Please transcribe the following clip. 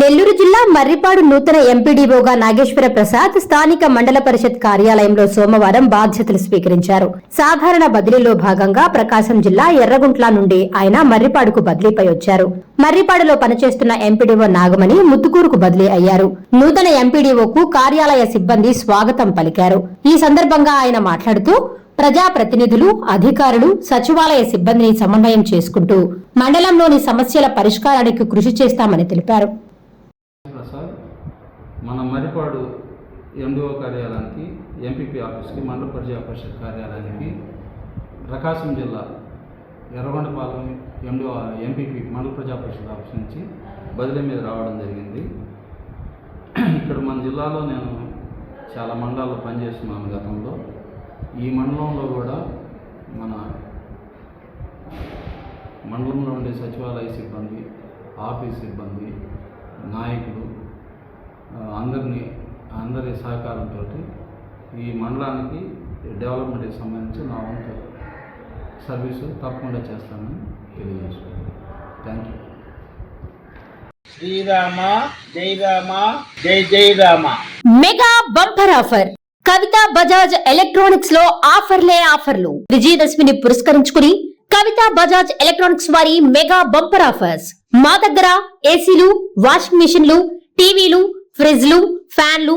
నెల్లూరు జిల్లా మర్రిపాడు నూతన ఎంపీడీఓగా నాగేశ్వర ప్రసాద్ స్థానిక మండల పరిషత్ కార్యాలయంలో సోమవారం బాధ్యతలు స్వీకరించారు. సాధారణ బదిలీలో భాగంగా ప్రకాశం జిల్లా ఎర్రగుంట్ల నుండి ఆయన మర్రిపాడుకు బదిలీపై వచ్చారు. మర్రిపాడులో పనిచేస్తున్న ఎంపీడీఓ నాగమణి ముత్తుకూరుకు బదిలీ అయ్యారు. నూతన ఎంపీడీఓకు కార్యాలయ సిబ్బంది స్వాగతం పలికారు. ఈ సందర్భంగా ఆయన మాట్లాడుతూ ప్రజాప్రతినిధులు అధికారులు సచివాలయ సిబ్బందిని సమన్వయం చేసుకుంటూ మండలంలోని సమస్యల పరిష్కారానికి కృషి చేస్తామని తెలిపారు. మన మరిపాడు ఎండిఓ కార్యాలయానికి ఎంపీపీ ఆఫీస్కి మండల ప్రజా పరిషత్ కార్యాలయానికి ప్రకాశం జిల్లా ఎర్రగొండపాలెం ఎండిఓ ఎంపీపీ మండల ప్రజా పరిషత్ ఆఫీస్ నుంచి బదిలీ మీద రావడం జరిగింది. ఇక్కడ మన జిల్లాలో నేను చాలా మండలాల్లో పనిచేస్తున్నాను గతంలో. ఈ మండలంలో కూడా మన మండలంలో ఉండే సచివాలయ సిబ్బంది ఆఫీస్ సిబ్బంది నాయకులు సహకారంతో ఈ మండలానికి డెవలప్మెంట్కి సంబంధించి నా వంతు సర్వీసు తప్పకుండా చేస్తానని తెలియజేసుకుంటాను thank you Srirama Jai Rama Jai Jai Rama. Mega bumper offer. Kavitha Bajaj ఎలక్ట్రానిక్స్లో ఆఫర్లే ఆఫర్లు. విజయదశమిని పురస్కరించుకుని కవిత బజాజ్ ఎలక్ట్రానిక్స్ వారి మెగా బంపర్ ఆఫర్స్. మా దగ్గర ఏసీలు వాషింగ్ మిషన్లు టీవీలు ఫ్రిడ్జ్లు ఫ్యాన్లు